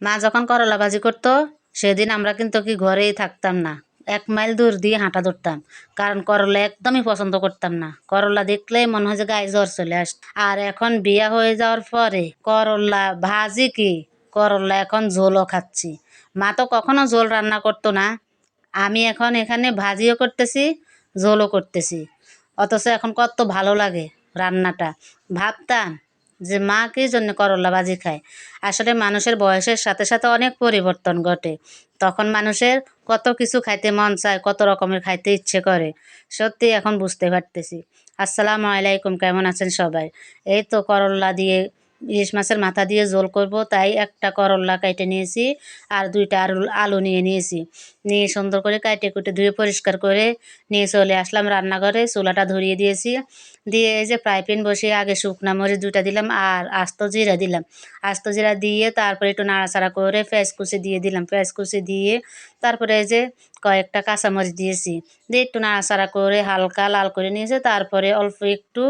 মা যখন করলা ভাজি করতো, সেদিন আমরা কিন্তু কি ঘরেই থাকতাম না। এক মাইল দূর দিয়ে হাঁটা ধরতাম। কারণ করলা একদমই পছন্দ করতাম না। করলা দেখলেই মনে হয় যে গায়ে জ্বর চলে আস আর এখন বিয়া হয়ে যাওয়ার পরে করলা ভাজি কি? করলা এখন ঝোলও খাচ্ছি। মা তো কখনো ঝোল রান্না করতো না। আমি এখন এখানে ভাজিও করতেছি, ঝোলও করতেছি। অথচ এখন কত ভালো লাগে রান্নাটা। ভাবতাম যে মা কী জন্য করলা ভাজি খায়? আসলে মানুষের বয়সের সাথে সাথে অনেক পরিবর্তন ঘটে। তখন মানুষের কত কিছু খাইতে মন চায়, কত রকমের খাইতে ইচ্ছে করে। সত্যি এখন বুঝতে পারতেছি। আসসালামু আলাইকুম, কেমন আছেন সবাই? এই তো করলা দিয়ে ইলিশ মাছের মাথা দিয়ে ঝোল করব, তাই একটা করলা কেটে নিয়েছি আর দুইটা আলু আলু নিয়ে নিয়েছি। নিয়ে সুন্দর করে কাটে কুটে ধুয়ে পরিষ্কার করে নিয়ে চলে আসলাম রান্নাঘরে, চুলাটা ধরিয়ে দিয়েছি। দিয়ে এই যে ফ্রাই প্যান বসিয়ে আগে শুকনা মরিচ দুইটা দিলাম আর আস্ত জিরা দিলাম। আস্ত জিরা দিয়ে তারপরে একটু নাড়াচাড়া করে পেঁয়াজ কুচি দিয়ে দিলাম। পেঁয়াজ কুচি দিয়ে তারপরে এই যে কয়েকটা কাঁচামরিচ দিয়েছি। দিয়ে একটু নাড়াচাড়া করে হালকা লাল করে নিয়েছে, তারপরে অল্প একটু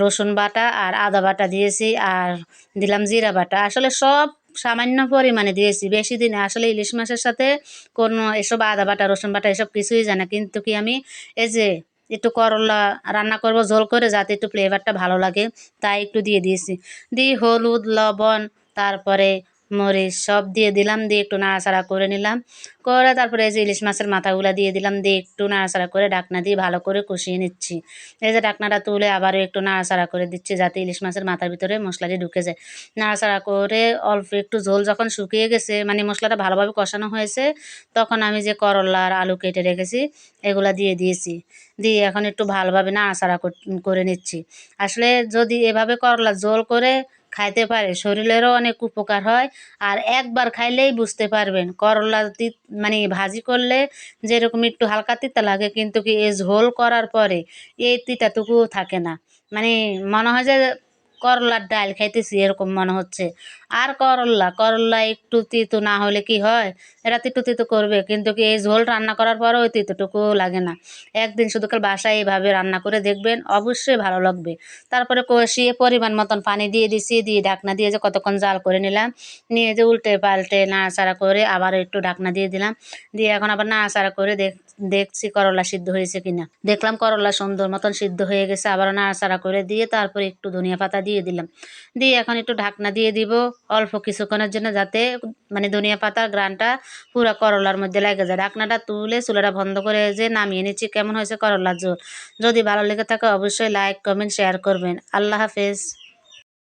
রসুন বাটা আর আদা বাটা দিয়েছি আর দিলাম জিরা বাটা। আসলে সব সামান্য পরিমাণে দিয়েছি, বেশি দিনে আসলে ইলিশ মাছের সাথে কোনো এসব আদা বাটা, রসুন বাটা এসব কিছুই জানা কিন্তু কি আমি এই যে একটু করলা রান্না করব, ঝোল করে যাতে একটু ফ্লেভারটা ভালো লাগে, তাই একটু দিয়ে দিয়েছি। দিয়ে হলুদ, লবণ, তারপরে মরিচ সব দিয়ে দিলাম, দিয়ে একটু নাড়াচাড়া করে নিলাম। করে তারপরে এই যে ইলিশ মাছের মাথাগুলো দিয়ে দিলাম, দিয়ে একটু নাড়াচাড়া করে ডাকনা দিয়ে ভালো করে কষিয়ে নিচ্ছি। এই যে ডাকনাটা তুলে আবারও একটু নাড়াচাড়া করে দিচ্ছি যাতে ইলিশ মাছের মাথার ভিতরে মশলাটি ঢুকে যায়। নাড়াচাড়া করে অল্প একটু ঝোল যখন শুকিয়ে গেছে মানে মশলাটা ভালোভাবে কষানো হয়েছে, তখন আমি যে করলা আর আলু কেটে রেখেছি, এগুলা দিয়ে দিয়েছি। দিয়ে এখন একটু ভালোভাবে নাড়াচাড়া করে নিচ্ছি। আসলে যদি এভাবে করলা ঝোল করে খাইতে পারে, শরীরেরও অনেক উপকার হয়। আর একবার খাইলেই বুঝতে পারবেন, করলা মানে ভাজি করলে যেরকম একটু হালকা তিতা লাগে, কিন্তু কি এ ঝোল করার পরে এই তিতাটুকুও থাকে না। মানে মনে হয় যে করলার ডাল খাইতেছি, এরকম মনে হচ্ছে। আর করল্লা করল্লা একটু তিতো না হলে কি হয়? এরা তিতো তিতো করবে, কিন্তু কি এই ঝোল রান্না করার পরও ওই তিতোটুকু লাগে না। একদিন শুধু কাল বাসায় এইভাবে রান্না করে দেখবেন, অবশ্যই ভালো লাগবে। তারপরে কষিয়ে পরিমাণ মতন পানি দিয়ে দিছি, দিয়ে ঢাকনা দিয়ে যে কতক্ষণ জাল করে নিলাম, নিয়ে যে উল্টে পাল্টে নাড়াচাড়া করে আবার একটু ঢাকনা দিয়ে দিলাম। দিয়ে এখন আবার নাড়াচাড়া করে দেখ, দেখছি করলা সিদ্ধ হয়েছে কিনা। দেখলাম করলা সুন্দর মতন সিদ্ধ হয়ে গেছে আবার নাড়াচাড়া করে দিয়ে তারপরে একটু ধনিয়া পাতা দিয়ে দিলাম। দিয়ে এখন একটু ঢাকনা দিয়ে দিব অল্প কিছুক্ষণের জন্য যাতে মানে ধনিয়া পাতার গ্রানটা পুরো করলার মধ্যে লেগে যায়। ঢাকনাটা তুলে চুলাটা বন্ধ করে যে নামিয়ে নিচ্ছি। কেমন হয়েছে করলার জোর? যদি ভালো লেগে থাকে অবশ্যই লাইক কমেন্ট শেয়ার করবেন। আল্লাহ হাফেজ।